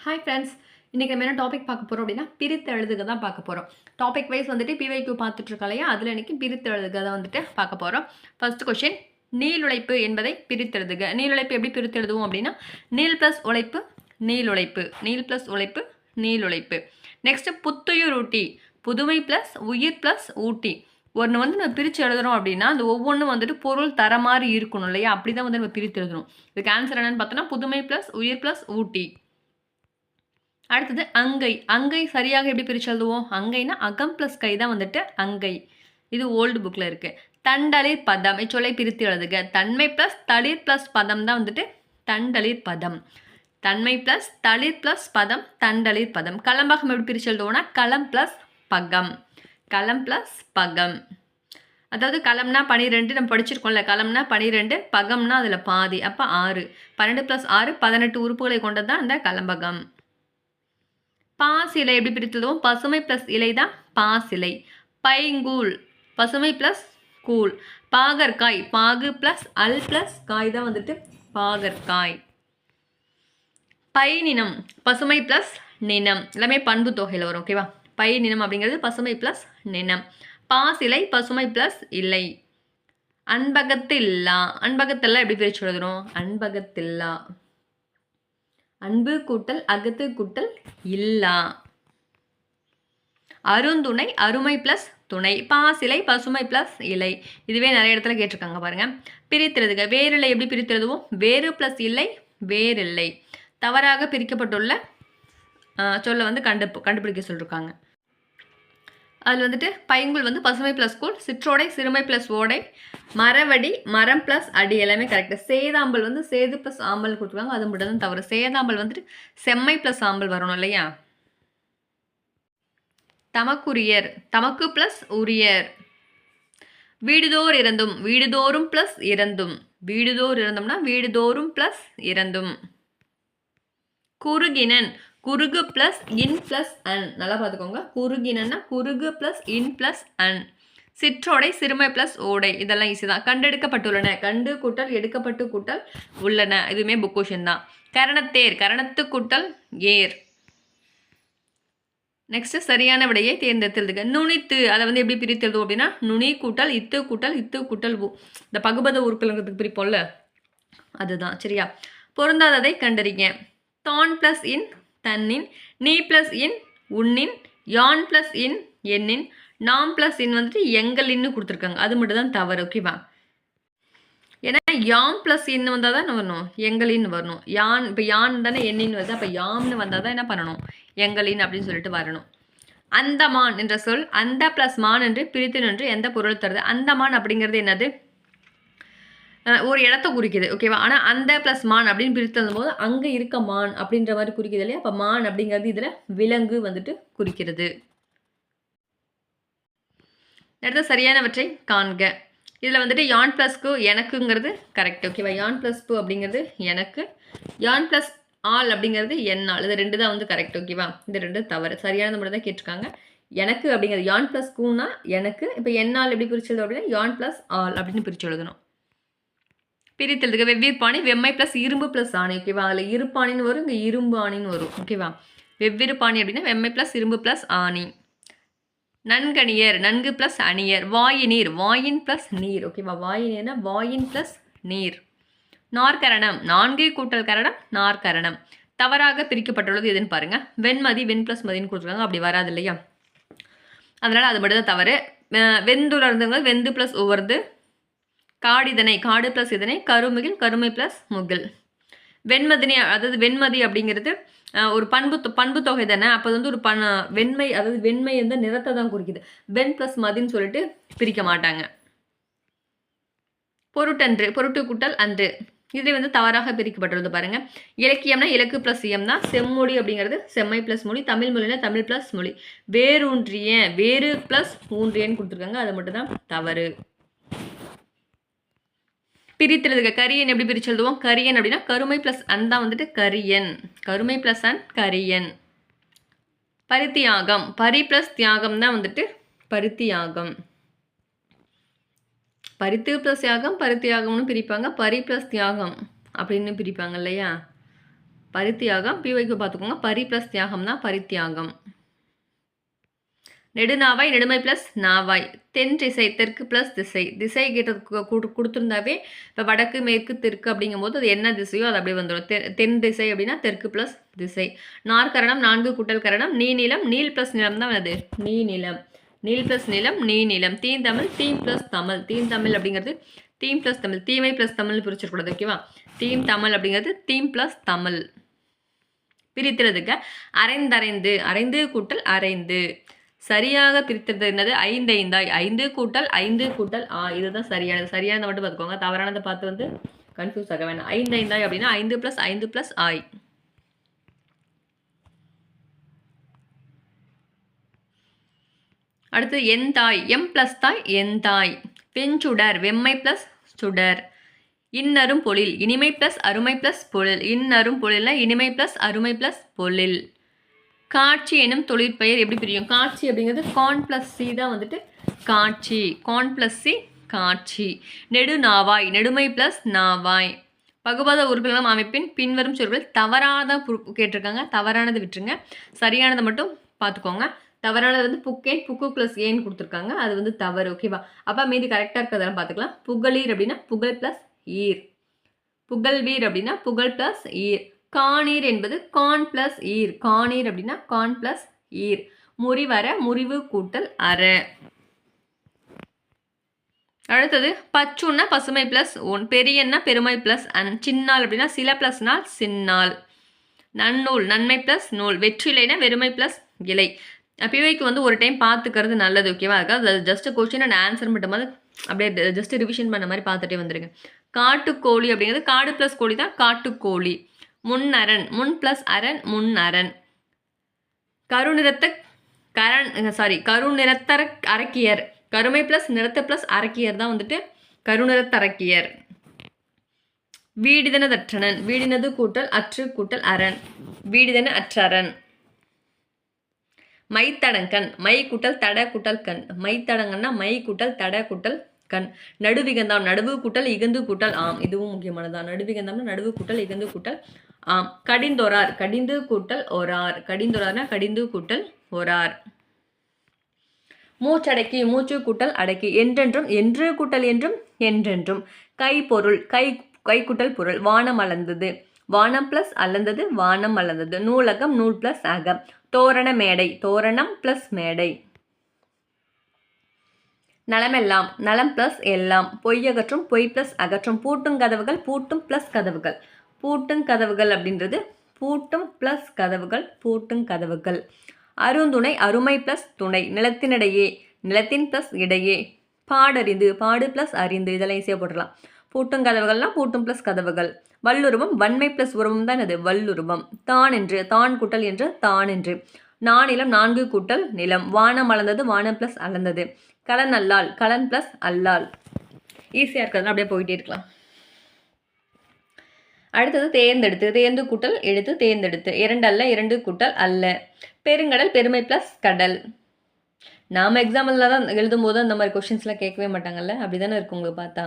Hi friends இன்றைக்கி நம்ம என்ன டாபிக் பார்க்க போகிறோம் அப்படின்னா பிரித்து எழுதுக தான் பார்க்க போகிறோம் டாபிக் வைஸ் வந்துட்டு பிவைக்யூ பார்த்துட்டு பார்த்துட்ருக்கோம் இல்லையா? அதில் இன்றைக்கி பிரித்து எழுதுக தான் வந்துட்டு பார்க்க போகிறோம் ஃபஸ்ட் கொஷின் நீளுழைப்பு என்பதை பிரித்தெழுதுக நீளுழைப்பு எப்படி பிரித்து எழுதுவோம் அப்படின்னா நீல் ப்ளஸ் உழைப்பு நீளுழைப்பு நீல் ப்ளஸ் உழைப்பு நீளுழைப்பு நெக்ஸ்ட்டு புத்துயிர் ஊட்டி. புதுமை ப்ளஸ் உயிர் ப்ளஸ் ஊட்டி. ஒன்று வந்து நம்ம பிரித்து எழுதுறோம் அப்படின்னா அந்த ஒவ்வொன்றும் வந்துட்டு பொருள் தர மாதிரி இருக்கணும் இல்லையா? அப்படி தான் வந்து நம்ம பிரித்து எழுதணும் இதுக்கு ஆன்சர் என்னென்னு பார்த்தோன்னா புதுமை ப்ளஸ் உயிர் ப்ளஸ் ஊட்டி. அடுத்தது அங்கை. அங்கை சரியாக எப்படி பிரித்து எழுதுவோம் அங்கைனா அகம் ப்ளஸ் கை தான் வந்துட்டு அங்கை. இது ஓல்டு புக்கில் இருக்குது தண்டளிர் பதம். இச்சொல்லை பிரித்து எழுதுக. தன்மை ப்ளஸ் தளிர் ப்ளஸ் பதம் தான் வந்துட்டு தண்டளிர் பதம். தன்மை ப்ளஸ் தளிர் ப்ளஸ் பதம் தண்டளிர் பதம். களம்பகம் எப்படி பிரித்து எழுதுவோம்னா களம் ப்ளஸ் பகம். களம் ப்ளஸ் பகம். அதாவது களம்னா பனிரெண்டு நம்ம படிச்சிருக்கோம்ல. களம்னா பனிரெண்டு பகம்னா அதில் பாதி. அப்போ ஆறு. பன்னெண்டு ப்ளஸ் ஆறு பதினெட்டு உறுப்புகளை கொண்டது தான் இந்த களம்பகம் பாஸ் இலை எப்படி பிரித்ததும்? பசுமை ப்ளஸ் இலை தான் பாஸ் இலை பைங்கூல் பசுமை ப்ளஸ் கூழ். பாகற்காய். பாகு ப்ளஸ் அல் ப்ளஸ் காய் தான் வந்துட்டு பாகற்காய். பை நினம் பசுமை ப்ளஸ் நினம் எல்லாமே பண்பு தொகையில் வரும் ஓகேவா பை நினம் அப்படிங்கிறது பசுமை ப்ளஸ் நினம் பாஸ் இலை பசுமை ப்ளஸ் இலை. அன்பகத்தில்லா. அன்பகத்தெல்லாம் எப்படி பிரித்து எழுதுறோம்? அன்பகத்தில்லா. அன்பு கூட்டல் அகத்து கூட்டல் இல்லா. அருந்துணை அருமை ப்ளஸ் துணை. பாசிலை பசுமை ப்ளஸ் இலை. இதுவே நிறைய இடத்துல கேட்டிருக்காங்க பாருங்க. வேறு வேறில்லை எப்படி பிரித்திருதுவோம் வேறு ப்ளஸ் இல்லை வேறில்லை தவறாக பிரிக்கப்பட்டுள்ள சொல்ல வந்து கண்டு கண்டுபிடிக்க சொல்லியிருக்காங்க அதில் வந்துட்டு பைங்குள் வந்து பசுமை ப்ளஸ் கூழ் சிற்றோடை சிறுமை ப்ளஸ் ஓடை மரவடி மரம் ப்ளஸ் அடி எல்லாமே கரெக்டு சேதாம்பல் வந்து சேது ப்ளஸ் ஆம்பல் கொடுத்துருக்காங்க. அது மட்டும் தான் தவறு சேதாம்பல் வந்துட்டு செம்மை ப்ளஸ் ஆம்பல் வரணும் இல்லையா? தமக்குரியர் தமக்கு ப்ளஸ் உரியர். வீடுதோர் இறந்தும் வீடுதோறும் ப்ளஸ் இறந்தும். வீடுதோர் இறந்தோம்னா வீடுதோறும் ப்ளஸ் இறந்தும். குறுகினன் குறுகு ப்ளஸ் இன் ப்ளஸ் அன் நல்லா பார்த்துக்கோங்க. குறுகினன்னா குறுகு ப்ளஸ் இன் ப்ளஸ் அன் சிற்றோடை சிறுமை ப்ளஸ் ஓடை. இதெல்லாம் ஈஸி தான். கண்டெடுக்கப்பட்டுள்ளன கண்டு கூட்டல் எடுக்கப்பட்டு கூட்டல் உள்ளன. இதுவுமே புக் கொஷின் தான். கரணத்தேர். கரணத்து கூட்டல் ஏர். நெக்ஸ்ட் சரியான விடையை தேர்ந்தெடுத்துருதுங்க நுனித்து. அதை வந்து எப்படி பிரித்து எழுதுவோம் அப்படின்னா நுனி கூட்டல் இத்து கூட்டல் இத்து கூட்டல் உ. இந்த பகுபத உறுப்புலங்கிறதுக்கு பிரிப்போம்ல. அதுதான். சரியா? பொருந்தாததை கண்டறிங்க. தான் ப்ளஸ் இன் தன்னின் நீ ப்ளஸ் இன் உன்னின் யான் ப்ளஸ் இன் எண்ணின் நாம் ப்ளஸ் இன் வந்துட்டு எங்களின்னு கொடுத்துருக்காங்க. அது மட்டும் தான் தவறு ஓகேவா ஏன்னா யாம் ப்ளஸ் இன் வந்தால் தான் வரணும். எங்களின்னு வரணும். யான் இப்போ யான் தானே எண்ணின்னு வருது. அப்போ யாம்னு வந்தால் தான் என்ன பண்ணணும்? எங்களின் அப்படின்னு சொல்லிட்டு வரணும். அந்தமான் என்ற சொல் அந்த ப்ளஸ் மான் என்று பிரித்து நின்று எந்த பொருள் தருது? அந்தமான் அப்படிங்கிறது என்னது? ஒரு இடத்த குறிக்குது ஓகேவா ஆனால் அந்த ப்ளஸ் மான் அப்படின்னு பிரித்து போது அங்கே இருக்க மான் அப்படின்ற மாதிரி குறிக்குது இல்லையா? அப்போ மான் அப்படிங்கிறது இதில் விலங்கு வந்துட்டு குறிக்கிறது. அடுத்த சரியானவற்றை காண்க. இதில் வந்துட்டு யான் ப்ளஸ்க்கு எனக்குங்கிறது கரெக்ட் ஓகேவா யான் ப்ளஸ் டூ அப்படிங்கிறது எனக்கு யான் ப்ளஸ் ஆல் அப்படிங்கிறது என்னால் இது ரெண்டு தான் வந்து கரெக்ட் ஓகேவா இந்த ரெண்டு தவறு. சரியானது மட்டும் தான் கேட்டிருக்காங்க. எனக்கு அப்படிங்கிறது யான் ப்ளஸ் கூன்னா எனக்கு இப்போ என்னால் எப்படி பிரிச்சு எழுதும் அப்படின்னா யான் ப்ளஸ் ஆல் அப்படின்னு பிரித்து எழுதணும். பிரித்தெழுதுக. வெவ்வேற்பாணி வெம்மை ப்ளஸ் இரும்பு ப்ளஸ் ஆணி ஓகேவா அதில் இருப்பாணின்னு வரும் இங்கே இரும்பு ஆணின்னு வரும் ஓகேவா வெவ்வேறு பாணி அப்படின்னா வெம்மை ப்ளஸ் இரும்பு ப்ளஸ் ஆணி. நன்கணியர் நன்கு ப்ளஸ் அணியர் வாயினீர் வாயின் ப்ளஸ் நீர் ஓகேவா வாயினீர்னா வாயின் ப்ளஸ் நீர். நாற்கரணம் நான்கு கூட்டல் கரணம் நாற்கரணம். தவறாக பிரிக்கப்பட்டுள்ளது எதுன்னு பாருங்கள் வெண்மதி வெண் ப்ளஸ் மதின்னு கொடுத்துருக்காங்க. அப்படி வராது இல்லையா? அதனால் அது மட்டும் தான் தவறு வெந்துலர்ந்துங்க வெந்து ப்ளஸ் ஒவ்வொருது காடிதனை காடு ப்ளஸ் இதனை கருமுகில் கருமை ப்ளஸ் முகில். வெண்மதினி அதாவது வெண்மதி அப்படிங்கிறது ஒரு பண்பு பண்பு தொகை தானே? அப்போ வந்து ஒரு பண வெண்மை அதாவது வெண்மை வந்து நிறத்தை தான் குறிக்குது. வெண் ப்ளஸ் மதின்னு சொல்லிட்டு பிரிக்க மாட்டாங்க. பொருட்டன்று பொருட்டு கூட்டல் அன்று. இது வந்து தவறாக பிரிக்கப்பட்டுள்ளது பாருங்க. இலக்கியம்னா இலக்கு பிளஸ் இயம் தான் செம்மொழி அப்படிங்கிறது செம்மை ப்ளஸ் மொழி தமிழ் மொழினா தமிழ் ப்ளஸ் மொழி. வேரூன்றிய வேறு ப்ளஸ் ஊன்றியன்னு கொடுத்துருக்காங்க. அது மட்டும் தான் தவறு. பிரித்துறதுக்கு கரியன் எப்படி பிரித்து எழுதுவோம்? கரியன் அப்படின்னா கருமை ப்ளஸ் அன் தான் வந்துட்டு கரியன். கருமை ப்ளஸ் அன் கரியன். பரித்தியாகம். பரி ப்ளஸ் தியாகம் தான் வந்துட்டு பருத்தியாகம். பரித்து ப்ளஸ் தியாகம் பருத்தியாகம்னு பிரிப்பாங்க. பரி ப்ளஸ் தியாகம் அப்படின்னு பிரிப்பாங்க இல்லையா? பருத்தியாகம் பிவைக்கு பார்த்துக்கோங்க பரி ப்ளஸ் தியாகம்னா பரித்தியாகம். நெடுநாவாய் நெடுமை ப்ளஸ் நாவாய். தென் திசை தெற்கு ப்ளஸ் திசை. திசை கேட்டதுக்கு கொடுத்துருந்தாவே இப்போ வடக்கு மேற்கு தெற்கு அப்படிங்கும்போது அது என்ன திசையோ அது அப்படியே வந்துடும் தெ தென் திசை அப்படின்னா தெற்கு ப்ளஸ் திசை. நாற்கரணம் நான்கு கூட்டல் கரணம் நீ நிலம் நீல் ப்ளஸ் நிலம் தான் அது நீ நிலம். நீல் ப்ளஸ் நிலம் நீ நிலம். தீன் தமிழ் தீம் ப்ளஸ் தமிழ். தீன் தமிழ் அப்படிங்கிறது தீம் ப்ளஸ் தமிழ். தீமை ப்ளஸ் தமிழ் பிரிச்சிடக்கூடாது ஓகேவா தீம் தமிழ் அப்படிங்கிறது தீம் ப்ளஸ் தமிழ். பிரித்துறதுக்கு அரைந்தரைந்து. அரைந்து கூட்டல் அரைந்து. சரியாக பிரித்தது என்னது? ஐந்து ஐந்தாய். ஐந்து கூட்டல் ஐந்து கூட்டல் ஆ இதுதான் சரியானது. சரியானதை மட்டும் பார்த்துக்கோங்க. தவறானதை பார்த்து வந்து கன்ஃபியூஸ் ஆக வேண்டாம் ஐந்து ஐந்தாய் அப்படின்னா ஐந்து ப்ளஸ் ஐந்து ப்ளஸ் ஆய். அடுத்து என் தாய். எம் ப்ளஸ் தாய் என் தாய். பெஞ்சுடர் வெம்மை ப்ளஸ் சுடர். இன்னரும் பொழில். இனிமை ப்ளஸ் அருமை ப்ளஸ் பொழில். இன்னரும் பொழில்னா இனிமை ப்ளஸ் அருமை ப்ளஸ் பொழில். காட்சி எனும் தொழிற்பெயர் எப்படி பிரியும்? காட்சி அப்படிங்கிறது கான் ப்ளஸ் சி தான் வந்துட்டு காட்சி. கான் ப்ளஸ் சி காட்சி. நெடு நாவாய் நெடுமை ப்ளஸ் நாவாய். பகுபாத உறுப்பினர்களும் அமைப்பின் பின்வரும் சொற்கள் தவறாத கேட்டிருக்காங்க. தவறானது விட்டுருங்க. சரியானதை மட்டும் பார்த்துக்கோங்க. தவறானது வந்து புக்கேன் புக்கு ப்ளஸ் ஏன்னு கொடுத்துருக்காங்க. அது வந்து தவறு ஓகேவா அப்போ மீதி கரெக்டாக இருக்கிறதெல்லாம் பார்த்துக்கலாம். புகழீர் அப்படின்னா புகழ் ப்ளஸ் ஈர். புகழ்வீர் அப்படின்னா புகழ் ப்ளஸ் ஈர். காணீர் என்பது கான் ப்ளஸ் ஈர். காணீர் அப்படின்னா கான் ப்ளஸ் ஈர். முறிவர முறிவு கூட்டல் அற. அடுத்தது பச்சுன்னா பசுமை ப்ளஸ் ஒன். பெரியன்னா பெருமை ப்ளஸ் அன். சின்னால் அப்படின்னா சில ப்ளஸ் நாள் சின்னால். நன்னூல் நன்மை ப்ளஸ் நூல். வெற்றிலைனா வெறுமை ப்ளஸ் இலை. பிவைக்கு வந்து ஒரு டைம் பார்த்துக்கிறது நல்லது ஓகேவா அதுக்காக ஜஸ்ட் கொஸ்டின் அண்ட் ஆன்சர் மட்டும் அப்படியே ஜஸ்ட் ரிவிஷன் பண்ண மாதிரி பார்த்துட்டே வந்துருங்க. காட்டுக்கோழி அப்படிங்கிறது காடு ப்ளஸ் கோழி தான் காட்டுக்கோழி. முன்னரண் முன் ப்ளஸ் அரண் முன் அரண் கருநிறத்த கரண் சாரி கருநிறத்தர அரக்கியர். கருமை ப்ளஸ் நிறத்த ப்ளஸ் அரக்கியர் தான் வந்துட்டு கருநிறத்தரக்கியர். வீடிதனதற்றனன். வீடினது கூட்டல் அற்று கூட்டல் அரண். வீடிதன அற்றரன் மைத்தடங்கன் மை கூட்டல் தட கூட்டல் கண். மைத்தடங்கன்னா மை கூட்டல் தட கூட்டல் கண். நடுவிகந்தாம் நடுவு கூட்டல் இகந்து கூட்டல் ஆம். இதுவும் முக்கியமானதான் நடுவிகந்தாம்னா நடுவு கூட்டல் இகந்து கூட்டல் ஆம். கடிந்தொரார். கடிந்து கூட்டல் ஒரார் கடிந்தொரார்னா கடிந்து கூட்டல் ஒரார் மூச்சடக்கி மூச்சு கூட்டல் அடக்கி. என்றென்றும் என்று கூட்டல் என்றும் என்றென்றும். கை பொருள் கை கை கூட்டல் பொருள் வானம் அளந்தது. வானம் பிளஸ் அளந்தது வானம் அளந்தது. நூலகம் நூல் பிளஸ் அகம். தோரண மேடை தோரணம் பிளஸ் மேடை. நலமெல்லாம் நலம் ப்ளஸ் எல்லாம். பொய் அகற்றும் பொய் ப்ளஸ் அகற்றும். பூட்டும் கதவுகள் பூட்டும் ப்ளஸ் கதவுகள். பூட்டும் கதவுகள் அப்படின்றது பூட்டும் ப்ளஸ் கதவுகள் பூட்டும் கதவுகள். அருந்துணை அருமை ப்ளஸ் துணை. நிலத்தினிடையே நிலத்தின் ப்ளஸ் இடையே. பாடறிந்து பாடு ப்ளஸ் அறிந்து. இதெல்லாம் ஈஸியாக போட்டுடலாம். பூட்டும் கதவுகள்லாம் பூட்டும் ப்ளஸ் கதவுகள். வல்லுருவம் வன்மை ப்ளஸ் உருவம் தான் அது வல்லுருவம். தான் என்று தான் கூட்டல் என்று தான் என்று. நானிலம் நான்கு கூட்டல் நிலம். வானம் அளந்தது வானம் ப்ளஸ் அளந்தது. கலன் அல்லால் கலன் ப்ளஸ் அல்லால். ஈஸியாக இருக்கிறது அப்படியே போயிட்டே இருக்கலாம். அடுத்தது தேர்ந்தெடுத்து தேர்ந்து கூட்டல் எடுத்து தேர்ந்தெடுத்து. இரண்டு அல்ல இரண்டு கூட்டல் அல்ல. பெருங்கடல் பெருமை ப்ளஸ் கடல். நாம் எக்ஸாம்பிளில் தான் எழுதும் போது அந்த மாதிரி கொஷின்ஸ்லாம் கேட்கவே மாட்டாங்கல்ல? அப்படி தானே இருக்கும் உங்களுக்கு பார்த்தா.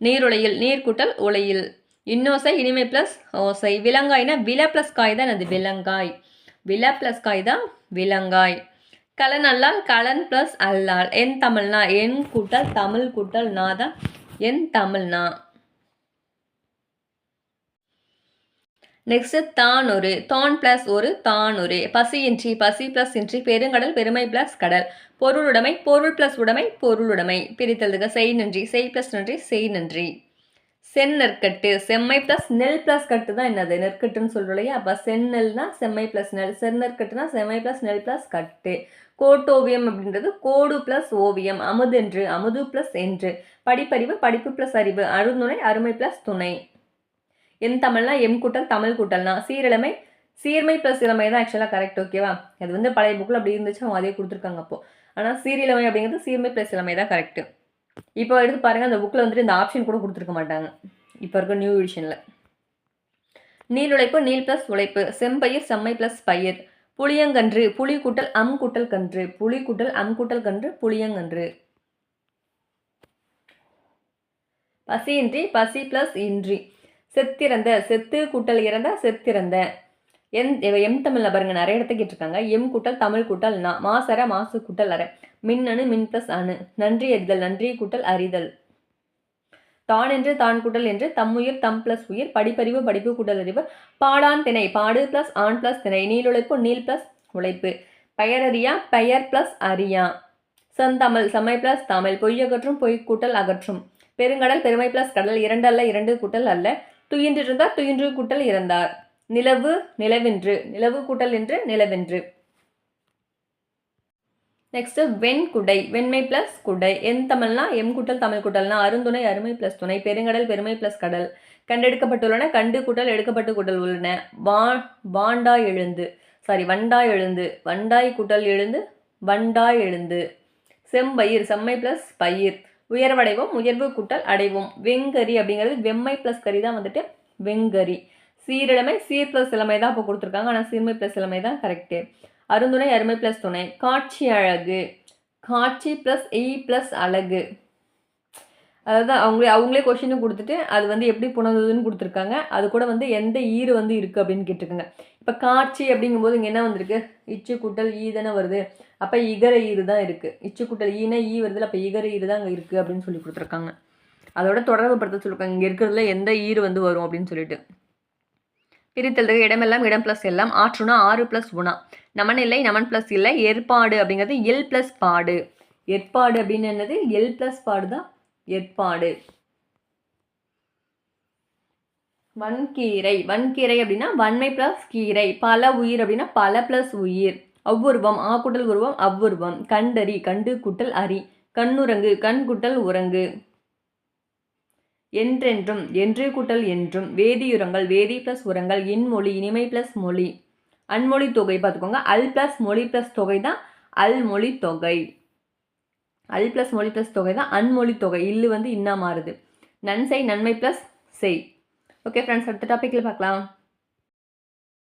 நீருளையில் நீர்கூட்டல் உலையில். இன்னோசை இனிமை ப்ளஸ் ஓசை. விலங்காய்னா வில ப்ளஸ் காய் தான் அது விலங்காய். வில ப்ளஸ் காய் தான் விலங்காய். கலன் அல்லால் கலன் ப்ளஸ் அல்லால். என் தமிழ்னா என் கூட்டல் தமிழ் கூட்டல் நா தான் என் தமிழ்னா நெக்ஸ்ட் தான் ஒரு தான் பிளஸ் ஒரு தான் ஒரு பசியின்றி பசி பிளஸ் இன்றி பெருங்கடல் பெருமை பிளஸ் கடல். பொருளுடைமை பொருள் பிளஸ் உடைமை பொருளுடைமை. பிரித்தலுக செய் நன்றி செய் பிளஸ் நன்றி செய் நன்றி. சென் நெற்கட்டு. செம்மை ப்ளஸ் நெல் ப்ளஸ் கட்டு தான் என்னது? நெற்கட்டுன்னு சொல்கிறோம் இல்லையா? அப்போ செந்நெல்னா செம்மை ப்ளஸ் நெல். செந்நெற்கட்டுனா செம்மை ப்ளஸ் நெல் ப்ளஸ் கட்டு. கோட்டோவியம் அப்படின்றது கோடு ப்ளஸ் ஓவியம். அமுதென்று அமுது ப்ளஸ் என்று. படிப்பறிவு படிப்பு ப்ளஸ் அறிவு. அருந்துணை அருமை ப்ளஸ் துணை. என் தமிழ்னா எம் கூட்டல் தமிழ் கூட்டல்னா. சீரிழமை சீர்மை ப்ளஸ் இளமை தான் ஆக்சுவலாக கரெக்ட் ஓகேவா அது வந்து பழைய புக்கில் அப்படி இருந்துச்சு அவங்க அதே கொடுத்துருக்காங்க அப்போது ஆனால் சீரிழமை அப்படிங்கிறது சீர்மை ப்ளஸ் இளமை தான் கரெக்ட்டு இப்போ எடுத்து பாருங்கள் அந்த புக்கில் வந்துட்டு இந்த ஆப்ஷன் கூட கொடுத்துருக்க மாட்டாங்க. இப்போ இருக்க நியூ எடிஷனில் நீல் உழைப்பு நீல் ப்ளஸ் உழைப்பு. செம்பயிர் செம்மை ப்ளஸ் பயிர். புளியங்கன்று புளி கூட்டல் அம் கூட்டல் கன்று. புளி கூட்டல் அம் கூட்டல் கன்று புளியங்கன்று. பசியின்றி பசி ப்ளஸ் இன்றி. செத்திறந்த செத்து கூட்டல் இறந்த செத்திறந்த. எம் எம் தமிழில் பாருங்கள் நிறைய இடத்துக்கிட்டு இருக்காங்க எம் கூட்டல் தமிழ் கூட்டல் நா மாசர மாசு கூட்டல் அரை மின்னணு மின் பிளஸ் அணு. நன்றி அறிதல் நன்றி கூட்டல் அறிதல். தான் என்று தான் கூட்டல் என்று தம்முயிர் தம் பிளஸ் உயிர் படிப்பறிவு படிப்பு கூட்டல் அறிவு. பாடான் திணை பாடு பிளஸ் ஆண் பிளஸ் திணை நீளுழைப்பு நீல் பிளஸ் உழைப்பு. பெயரறியா பெயர் பிளஸ் அறியா. செந்தமிழ் செம்மை பிளஸ் தமிழ் பொய் அகற்றும் பொய் கூட்டல் அகற்றும். பெருங்கடல் பெருமை பிளஸ் கடல் இரண்டு அல்ல இரண்டு கூட்டல் அல்ல. துயின்றிருந்தார் துயின்று கூட்டல் இறந்தார். நிலவு நிலவென்று. நிலவு கூட்டல் என்று நிலவென்று. நெக்ஸ்ட் வெண்குடை வெண்மை பிளஸ் குடை. என் தமிழ்னா எம் குட்டல் தமிழ் குட்டல்னா அருந்துணை அருமை பிளஸ் துணை. பெருங்கடல் பெருமை பிளஸ் கடல். கண்டெடுக்கப்பட்டுள்ளன கண்டு குட்டல் எடுக்கப்பட்டு குட்டல் உள்ளன. வா வாண்டாய் எழுந்து. சாரி வண்டாய் எழுந்து. வண்டாய் குட்டல் எழுந்து வண்டாய் எழுந்து. செம்பயிர் செம்மை பிளஸ் பயிர். உயர்வடைவோம் உயர்வு குட்டல் அடைவோம். வெங்கரி அப்படிங்கிறது வெம்மை ப்ளஸ் கறி தான் வந்துட்டு வெங்கரி. சீரிழமை சீர் ப்ளஸ் இளமை தான் இப்போ கொடுத்துருக்காங்க. ஆனால் சீர்மை ப்ளஸ் இளமை தான் கரெக்டு அருந்துணை அருமை ப்ளஸ் துணை. காட்சி அழகு. காட்சி ப்ளஸ் எய் ப்ளஸ் அழகு. அதாவது அவங்களே அவங்களே கொஷினும் கொடுத்துட்டு அது வந்து எப்படி புணர்ந்ததுன்னு கொடுத்துருக்காங்க. அது கூட வந்து எந்த ஈறு வந்து இருக்குது அப்படின்னு கேட்டிருக்காங்க. இப்போ காட்சி அப்படிங்கும்போது இங்கே என்ன வந்திருக்கு? இச்சு கூட்டல் ஈ e தானே வருது. அப்போ இகர ஈறு தான் இருக்குது இச்சு கூட்டல் ஈனா e ஈ e வருது அப்போ இகர ஈறு தான் அங்கே இருக்குது அப்படின்னு சொல்லி கொடுத்துருக்காங்க. அதோட தொடர்பு படுத்த சொல்லியிருக்காங்க இங்கே இருக்கிறதுல எந்த ஈறு வந்து வரும் அப்படின்னு சொல்லிட்டு. பிரித்தல் இடமெல்லாம் இடம் ப்ளஸ் எல்லாம் ஆற்றுனா ஆறு ப்ளஸ் உணா. நமன் இல்லை நமன் ப்ளஸ் இல்லை ஏற்பாடு அப்படிங்கிறது எல் ப்ளஸ் பாடு. ஏற்பாடு அப்படின்னு என்னது? எல் ப்ளஸ் பாடு தான் ஏற்பாடு. வன்கீரை. வன்கீரை அப்படின்னா வன்மை ப்ளஸ் கீரை. பல உயிர் அப்படின்னா பல ப்ளஸ் உயிர். அவ்வுருவம் ஆக்குட்டல் உருவம் அவ்வுருவம். கண்டறி கண்டு குட்டல் அரி. கண்ணுரங்கு கண் குட்டல் உரங்கு என்றென்றும் என்று கூட்டல் என்றும் வேதியுரங்கள் வேதி ப்ளஸ் உரங்கள் இன்மொழி இனிமை ப்ளஸ் மொழி. அன்மொழி தொகை பார்த்துக்கோங்க. அல் ப்ளஸ் மொழி ப்ளஸ் தொகை தான் அல் மொழி தொகை. அல் ப்ளஸ் மொழி ப்ளஸ் தொகை தான் அன்மொழி தொகை. இல்லு வந்து இன்னா மாறுது. நன்செய் நன்மை ப்ளஸ் செய். ஓகே ஃப்ரெண்ட்ஸ் அடுத்த டாப்பிக்கில் பார்க்கலாம்.